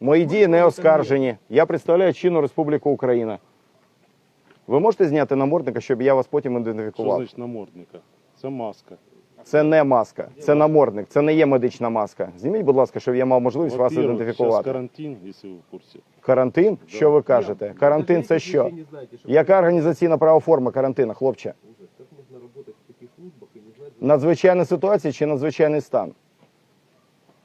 Мої дії не оскаржені. Я представляю чинну Республіку Україна. Ви можете зняти намордника, щоб я вас потім Що ідентифікував? значить намордника? Це маска. Це не маска, це намордник, це не є медична маска. Зніміть, будь ласка, щоб я мав можливість вас Во-первых, ідентифікувати. зараз карантин, якщо ви в курсі. Карантин? Що ви кажете? Карантин це що? Яка організаційна права форма карантину, хлопче? Надзвичайна ситуація чи надзвичайний стан?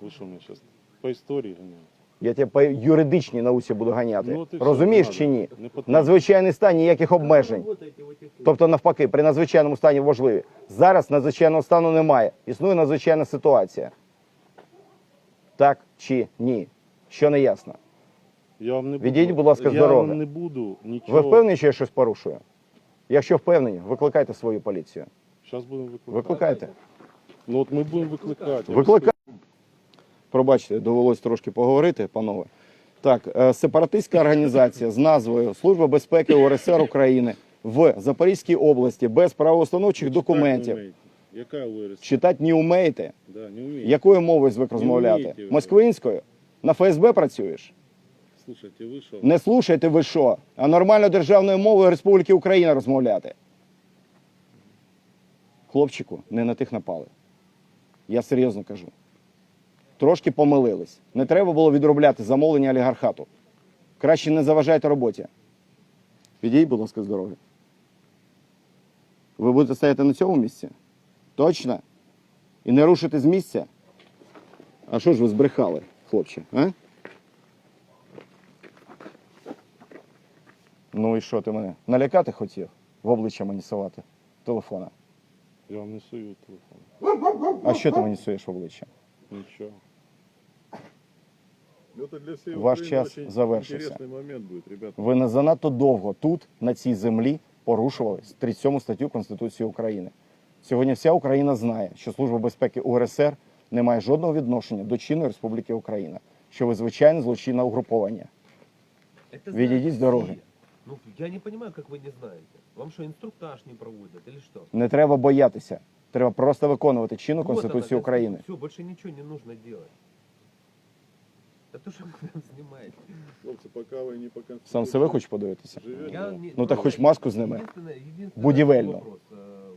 Ви що мене зараз по історії ганяєте? Я тебе по юридичній науці буду ганяти. Ну, Розумієш чи ні? Надзвичайний стан ніяких обмежень. Тобто, навпаки, при надзвичайному стані важливі. Зараз надзвичайного стану немає. Існує надзвичайна ситуація. Так чи ні? Що не ясно? Я вам не буду, Відійдіть, будь ласка, я вам не буду нічого. Ви впевнені, що я щось порушую? Якщо впевнені, викликайте свою поліцію. Зараз будемо викликати. Викликайте. Ну от ми будемо викликати. Я Викликайте. Пробачте, довелось трошки поговорити, панове. Так, е, сепаратистська організація з назвою Служба безпеки УРСР України в Запорізькій області без правоустановчих документів. Яка УРС? Читати не вмієте? Да, не вмієте. Якою мовою звик розмовляти? Москвинською? На ФСБ працюєш? Слушайте, ви що? Не слушайте ви що, а нормально державною мовою Республіки Україна розмовляти. Хлопчику, не на тих напали. Я серйозно кажу. Трошки помилились. Не треба було відробляти замовлення олігархату. Краще не заважайте роботі. Підійдіть, будь ласка, з дороги. Ви будете стояти на цьому місці? Точно? І не рушити з місця? А що ж ви збрехали, хлопче? А? Ну і що ти мене? Налякати хотів? В обличчя мені совати телефона. Я вам не сую телефон. А що ти мені суєш в обличчя? Нічого. Ну, Это для всей Ваш Украины час очень завершився. Интересный момент будет, ребята. Ви не занадто довго тут, на цій землі, порушували 37 статтю Конституції України. Сьогодні вся Україна знає, що Служба безпеки УРСР не має жодного відношення до чинної Республіки Україна, що ви звичайне злочинне угруповання. Это Ведите знают с дороги. все. Ну, я не понимаю, как вы не знаете. Вам что, инструктаж не проводят или что? Не треба боятися. Треба просто виконувати чинну Конституцію України. Все, больше ничего не нужно делать. Да то, что вы там снимаете. Хлопцы, пока вы не по Сам Конституции себе хочеш подивитися? живете, Я не- Ну, так хоч маску зними. Единственное- единственное Будівельну. вопрос. Е,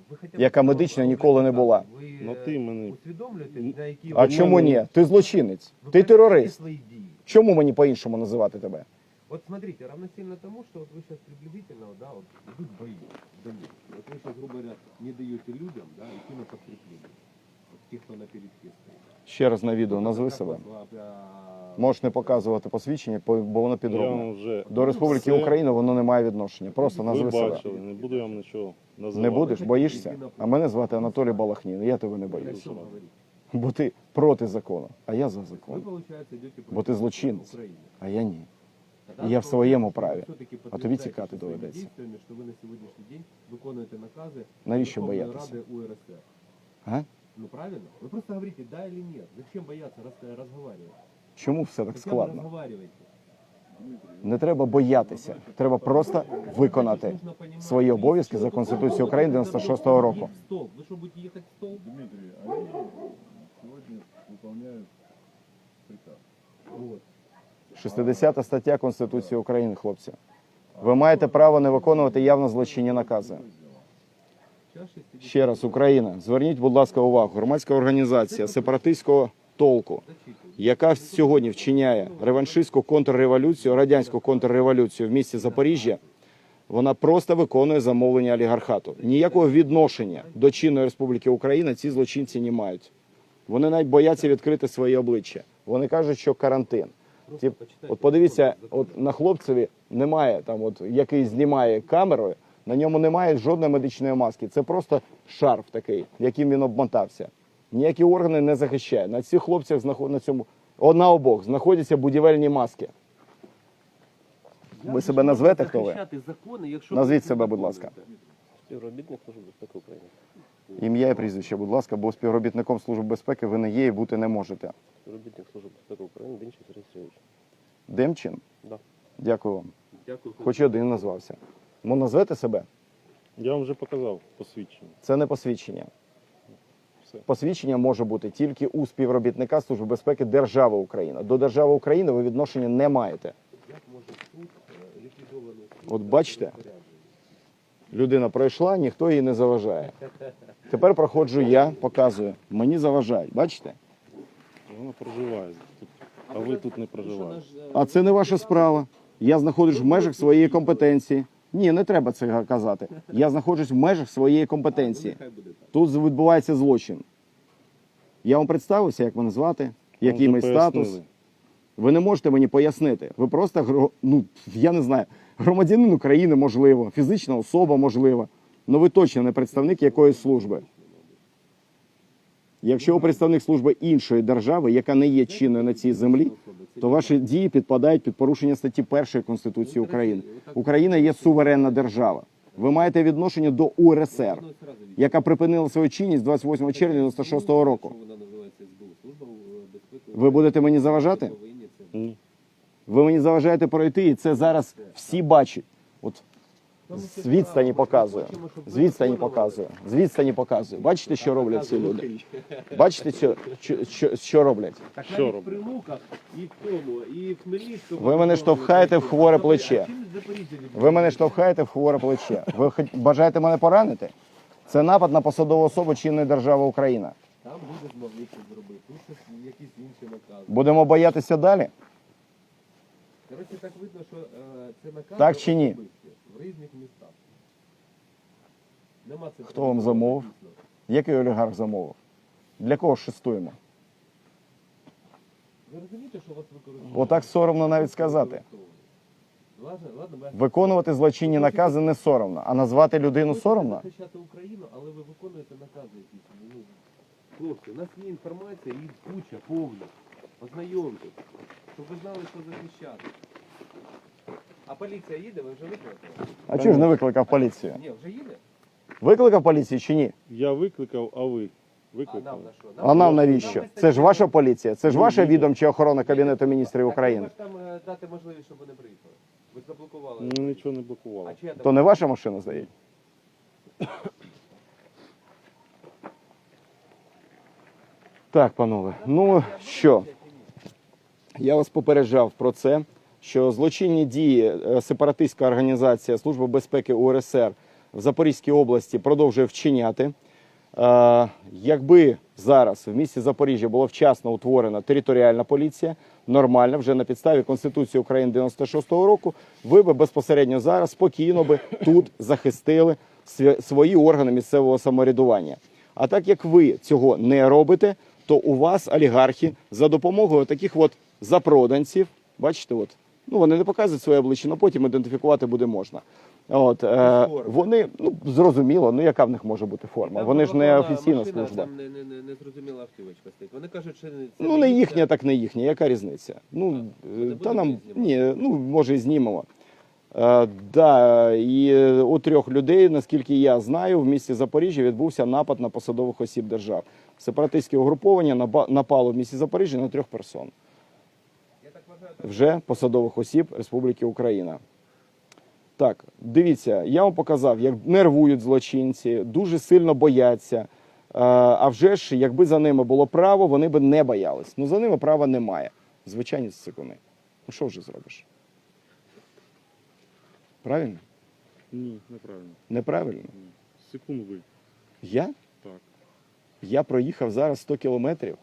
Ви хоча б Яка хто медична робить ніколи не так? була. Ви Ну, е, ти мене- усвідомлюєте, на які А ви- чому ні? Ти злочинець, ви ти прекратите терорист. свої дії. Чому мені по-іншому називати тебе? Вот смотрите, равносильно тому, что вот вы сейчас приблизительно, да, вот идут бои вдали. Вот вы сейчас, грубо говоря, не даете людям, да, идти на подкрепление. Вот тех, кто на передке стоит. Ще раз на відео назви себе. Можеш не показувати посвідчення, бо бо воно підробне. вже До Республіки все Україна воно не має відношення. Просто ви назви себе. бачили, не буду я вам нічого називати. Не будеш, боїшся? А мене звати Анатолій Балахнін. Я тебе не О боюсь. Бо ти проти закону, а я за закон. Бо ти злочинець, а я ні. Тогда Я в своєму праві. А тобі тікати доведеться. що ви на сьогоднішній день виконуєте накази Навіщо Верховної боятися? Ради УРСР. А? Ну правильно? Вы просто говорите да или нет. Зачем бояться раз- разговаривать? Чому все так Хотя бы складно? разговаривайте. Не треба боятися. Треба просто виконати Нужно понимать, свої обов'язки за что Конституцією такое України это 96-го року. в стол. Вы что, будете ехать в стол? Дмитрий, они сегодня выполняют приказ. Вот. 60 стаття Конституції України, хлопці. Ви маєте право не виконувати явно злочинні накази. Сейчас 60 Ще раз, Україна, зверніть, будь ласка, увагу. Громадська організація сепаратистського толку, яка сьогодні вчиняє реваншистську контрреволюцію, радянську контрреволюцію в місті Запоріжжя, вона просто виконує замовлення олігархату. Ніякого відношення до чинної Республіки Україна ці злочинці не мають. Вони навіть бояться відкрити свої обличчя. Вони кажуть, що карантин. Ті, от подивіться, от на хлопцеві немає там, от який знімає камерою, на ньому немає жодної медичної маски. Це просто шарф такий, яким він обмотався. Ніякі органи не захищає. На цих хлопцях знаход... на цьому одна обох знаходяться будівельні маски. Ви себе назвете, хто ви? Закони, якщо Назвіть себе, будь ласка. Співробітник Служби безпеки України. Ім'я і прізвище, будь ласка, бо співробітником Служби безпеки ви не є і бути не можете. Співробітник Служби безпеки України Денчик Сергій Сергійович. Демчин? Да. Дякую вам. Дякую. Хоч один назвався. Ну, назвете себе? Я вам вже показав посвідчення. Це не посвідчення. Все посвідчення може бути тільки у співробітника Служби безпеки держави Україна. До держави України ви відношення не маєте. Як може суд ліквідований От бачите? Людина пройшла, ніхто їй не заважає. Тепер проходжу я, показую. Мені заважають. Бачите? Вона проживає тут, а ви тут не проживаєте. А це не ваша справа. Я знаходжусь в межах своєї компетенції. Ні, не треба це казати. Я знаходжусь в межах своєї компетенції. Тут відбувається злочин. Я вам представився, як мене звати, який мій статус. Ви не можете мені пояснити. Ви просто ну, я не знаю, громадянин України, можливо, фізична особа, можливо. але ви точно не представник якоїсь служби. Якщо представник служби іншої держави, яка не є чинною на цій землі, то ваші дії підпадають під порушення статті 1 Конституції України. Україна є суверенна держава. Ви маєте відношення до УРСР, яка припинила свою чинність 28 червня 96 року. Ви будете мені заважати? Ні. Ви мені заважаєте пройти, і це зараз всі бачать. От з відстані показую. З відстані показую. З відстані показую. Бачите, що роблять ці люди? Бачите, що, що, що, що роблять? Що навіть в і в тому, і в Хмельницькому. Ви мене штовхаєте в хворе плече. Ви мене штовхаєте в хворе плече. Ви хоч бажаєте мене поранити? Це напад на посадову особу чинної держави Україна. Там люди змогли зробити. Тут якісь інші накази. Будемо боятися далі? Коротше, так видно, що е, це накази Так чи ні? В різних містах. Нема це Хто вам замовив? Який олігарх замовив? Для кого шестуємо? Ви розумієте, що вас використовують? Отак соромно навіть сказати. Ладно, ладно, ми- Виконувати злочинні накази не соромно, а назвати людину соромно? захищати Україну, але ви виконуєте накази якісь. Ну, хлопці, у нас є інформація, її куча, повна. Ознайомтесь, щоб ви знали, що захищати. А поліція їде, ви вже викликали? А чого ж не викликав поліцію? Ні, вже їде? Викликав поліцію чи ні? Я викликав, а ви А нам викликали. на що? А нам навіщо? Це ж ваша поліція, це ж ваша відомча охорона Кабінету міністрів Так України. ж там е, дати можливість, щоб вони приїхали. Ви заблокували. Ну нічого не блокувало. А чия там? То не ваша машина здається? Так, панове. Ну що, я вас попереджав про це, що злочинні дії е, сепаратистська організація Служба безпеки УРСР в Запорізькій області продовжує вчиняти. Е, Якби зараз в місті Запоріжжя була вчасно утворена територіальна поліція, нормально, вже на підставі Конституції України 96-го року, ви би безпосередньо зараз спокійно би тут захистили свої органи місцевого самоврядування. А так як ви цього не робите, то у вас олігархи за допомогою таких от запроданців, бачите, от, ну вони не показують своє обличчя, але потім ідентифікувати буде можна. От, е, вони, ну зрозуміло, ну яка в них може бути форма? Там Вони ж не офіційна машина, служба. Там не, не, не, не зрозуміла автівочка стоїть. Вони кажуть, що це Ну, не їхня. так не їхня. Яка різниця? Ну, ви е, та нам, ні, ну, може, і знімемо. Е, да, і е, у трьох людей, наскільки я знаю, в місті Запоріжжя відбувся напад на посадових осіб держав. Сепаратистське угруповання напало в місті Запоріжжя на трьох персон. Я так вважаю, так. Вже посадових осіб Республіки Україна. Так, дивіться, я вам показав, як нервують злочинці, дуже сильно бояться. Е, А вже ж, якби за ними було право, вони би не боялись. Ну за ними права немає. Звичайні сикуни. Ну що вже зробиш? Правильно? Ні, неправильно. Неправильно. Ні. Секунд ви. Я? Так. Я проїхав зараз 100 кілометрів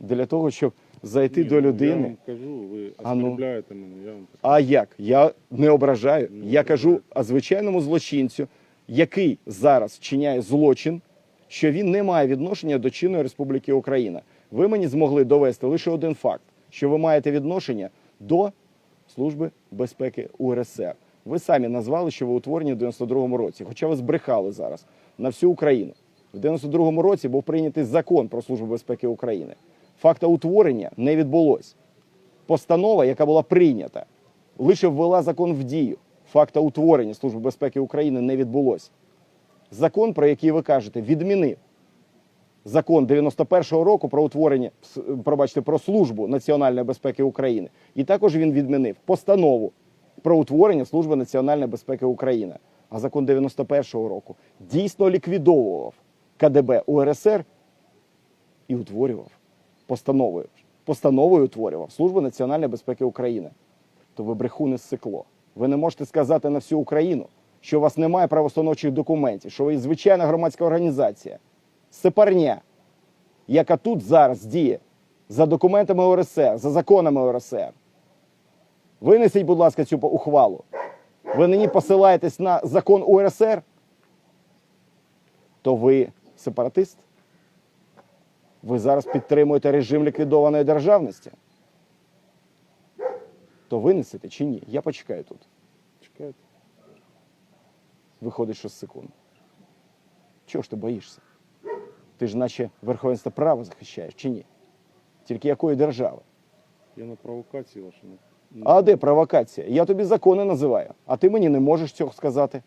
для того, щоб зайти Ні, до Я людини. вам кажу, ви А ну. оскорбляєте мене. Я вам. А як? Я не ображаю. Не Я ображаю. кажу о звичайному злочинцю, який зараз вчиняє злочин, що він не має відношення до чинної Республіки Україна. Ви мені змогли довести лише один факт, що ви маєте відношення до Служби безпеки УРСР. Ви самі назвали, що ви утворені в 92-му році, хоча ви збрехали зараз на всю Україну. В 92-му році був прийнятий закон про Службу безпеки України. Факта утворення не відбулось постанова, яка була прийнята, лише ввела закон в дію. Факта утворення Служби безпеки України не відбулось. Закон, про який ви кажете, відмінив закон 91-го року про утворення, пробачте, про службу національної безпеки України. І також він відмінив постанову про утворення Служби національної безпеки України. А закон 91-го року дійсно ліквідовував КДБ УРСР і утворював постановою. Постановою утворював Службу національної безпеки України. То ви брехуни з цикло. Ви не можете сказати на всю Україну, що у вас немає правоустановчих документів, що ви звичайна громадська організація, сепарня, яка тут зараз діє за документами ОРСР, за законами ОРСР. Винесіть, будь ласка, цю ухвалу. Ви нині посилаєтесь на закон УРСР, то ви сепаратист? Ви зараз підтримуєте режим ліквідованої державності? То винесете чи ні? Я почекаю тут. Чекайте. Виходить, що з секунд. Чого ж ти боїшся? Ти ж наче верховенство права захищаєш чи ні? Тільки якої держави? Я на провокації ваші. не- не- А де провокація? Я тобі закони називаю, а ти мені не можеш цього сказати.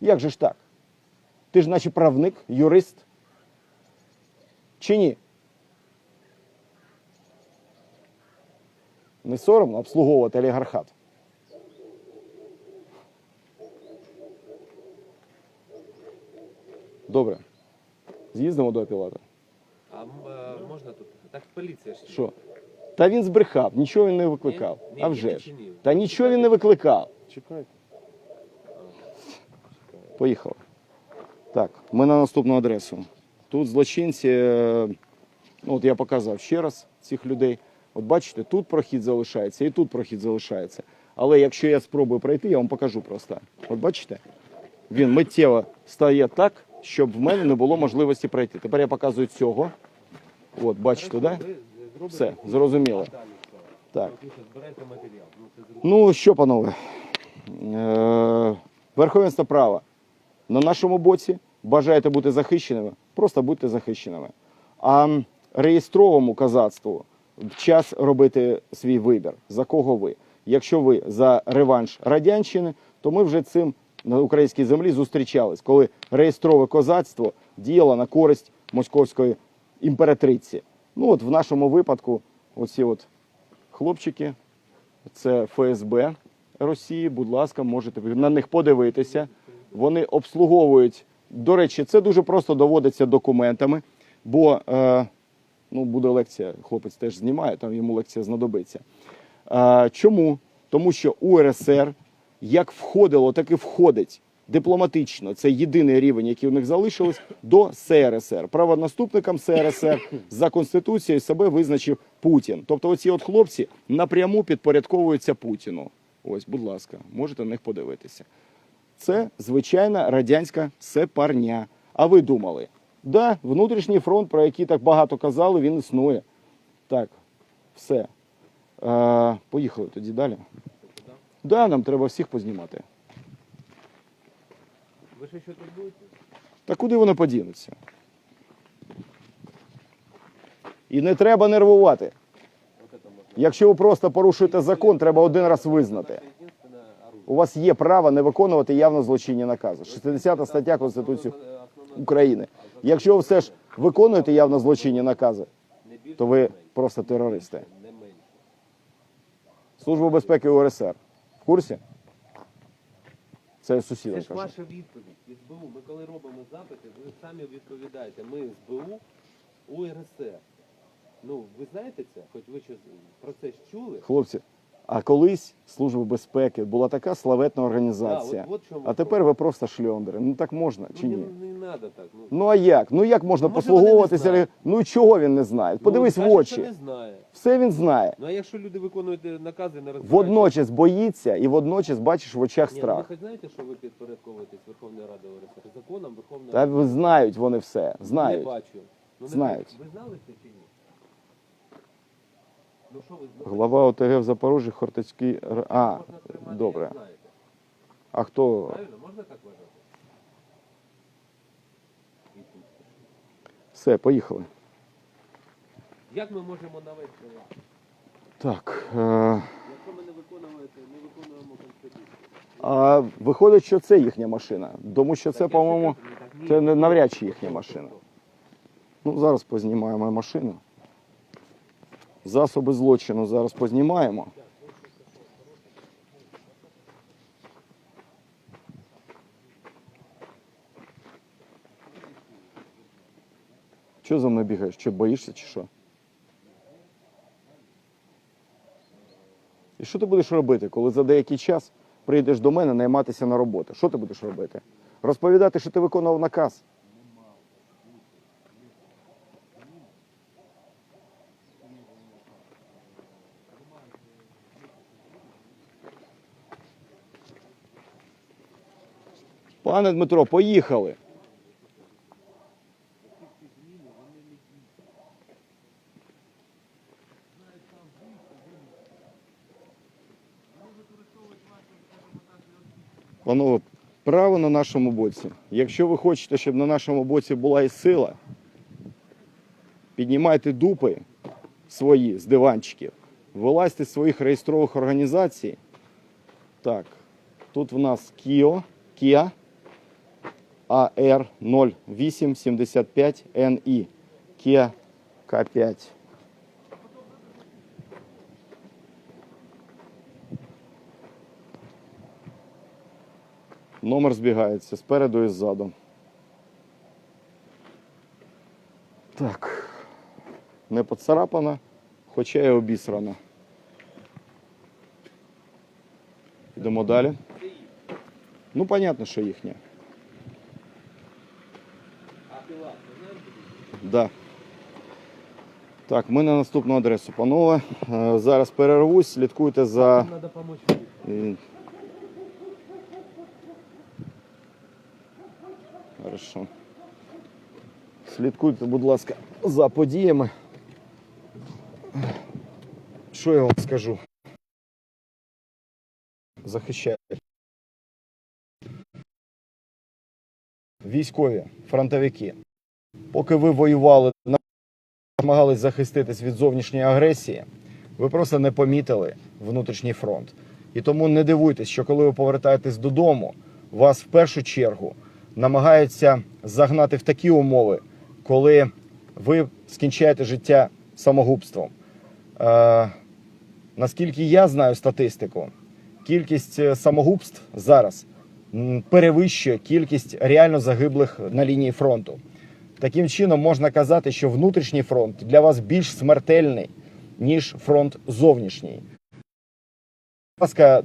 Як же ж так? Ти ж наче правник, юрист. Чи ні? Не соромно обслуговувати олігархат. Добре. З'їздимо до пілота. А е, можна тут? Так поліція є. Що? Та він збрехав, нічого він не викликав. Ні? А вже ж. Та нічого він не викликав. Чекайте. Поїхали. Так, ми на наступну адресу. Тут злочинці, е, ну от я показав ще раз цих людей. От бачите, тут прохід залишається і тут прохід залишається. Але якщо я спробую пройти, я вам покажу просто. От бачите, він миттєво стає так, щоб в мене не було можливості пройти. Тепер я показую цього. От, бачите, да? Все, зрозуміло. Так. Ну. Ну що, панове, е- верховенство права на нашому боці. Бажаєте бути захищеними, просто будьте захищеними. А реєстровому казацтву час робити свій вибір. За кого ви? Якщо ви за реванш радянщини, то ми вже цим на українській землі зустрічались, коли реєстрове козацтво діяло на користь московської імператриці. Ну от в нашому випадку, оці от хлопчики, це ФСБ Росії. Будь ласка, можете на них подивитися. Вони обслуговують. До речі, це дуже просто доводиться документами, бо е, ну, буде лекція, хлопець теж знімає, там йому лекція знадобиться. Е, чому? Тому що УРСР як входило, так і входить дипломатично. Це єдиний рівень, який у них залишилось, до СРСР. Правонаступником СРСР за конституцією себе визначив Путін. Тобто, оці от хлопці напряму підпорядковуються Путіну. Ось, будь ласка, можете на них подивитися. Це звичайна радянська сепарня. А ви думали? Да, внутрішній фронт, про який так багато казали, він існує. Так, все. Е, поїхали тоді далі. Да, нам треба всіх познімати. Ви ще що тут будете? Та куди вони подінуться? І не треба нервувати. Якщо ви просто порушуєте закон, треба один раз визнати. У вас є право не виконувати явно злочинні накази. 60 стаття Конституції України. Якщо ви все ж виконуєте явно злочинні накази, то ви просто терористи. Служба безпеки УРСР. В курсі? Це сусіда. Це ж ваша відповідь. СБУ. Ми коли робимо запити, ви самі відповідаєте. Ми СБУ, УРСР. Ну, ви знаєте це? Хоч ви щось про це чули? Хлопці, а колись Служба безпеки була така славетна Да, організація. от, от чому А тепер ви просто шльондери. Ну так можна чи ну, ні? не, не треба так. Ну, Ну а як? Ну як можна Ну, послуговуватися? Ну чого він не знає? Подивись ну, в очі. не знає. Все він знає. Ну а якщо люди виконують накази, не розбираються? Водночас боїться і водночас бачиш в очах Ні, ну, ви знаєте, що ви підпорядковуєтесь Верховної Ради ОРСР? Законом Верховної Ради. ви знають вони все. Не Знають. бачу. Ну, не Знають. Ви знали це чи ні? Ну що ви знаєте? Глава ОТГ в Запоріжжі Хортицький. Р- А, добре. А хто? Правильно? Можна так вважати? Все, поїхали. Як ми можемо навести лад? Так. Е- Якщо ми не виконуємо, не виконуємо Конституцію? а виходить, що це їхня машина. Тому що це, по-моєму, це не- навряд чи їхня машина. Ну, зараз познімаємо машину. Засоби злочину зараз познімаємо. Що за мною бігаєш? Що боїшся чи що? І що ти будеш робити, коли за деякий час прийдеш до мене найматися на роботу? Що ти будеш робити? Розповідати, що ти виконував наказ. Пане Дмитро, поїхали. Панове, право на нашому боці. Якщо ви хочете, щоб на нашому боці була і сила, піднімайте дупи свої з диванчиків, вилазьте з своїх реєстрових організацій. Так, тут в нас Кіо, Kia AR 0875 NI. Kia K5. Номер збігається спереду і ззаду. Так. Не поцарапана, хоча й обісрана. Йдемо далі. Ну, понятно, що їхня. А пила, ти знаєш? Да. Так, ми на наступну адресу, панове. Е, Зараз перервусь, слідкуйте за. Хорошо. Слідкуйте, будь ласка, за подіями. Що я вам скажу? Захищаю. Військові, фронтовики. Поки ви воювали, намагались захиститись від зовнішньої агресії, ви просто не помітили внутрішній фронт. І тому не дивуйтесь, що коли ви повертаєтесь додому, вас в першу чергу намагаються загнати в такі умови, коли ви скінчаєте життя самогубством. Е, наскільки я знаю статистику, кількість е, самогубств зараз перевищує кількість реально загиблих на лінії фронту. Таким чином можна казати, що внутрішній фронт для вас більш смертельний, ніж фронт зовнішній. Будь ласка,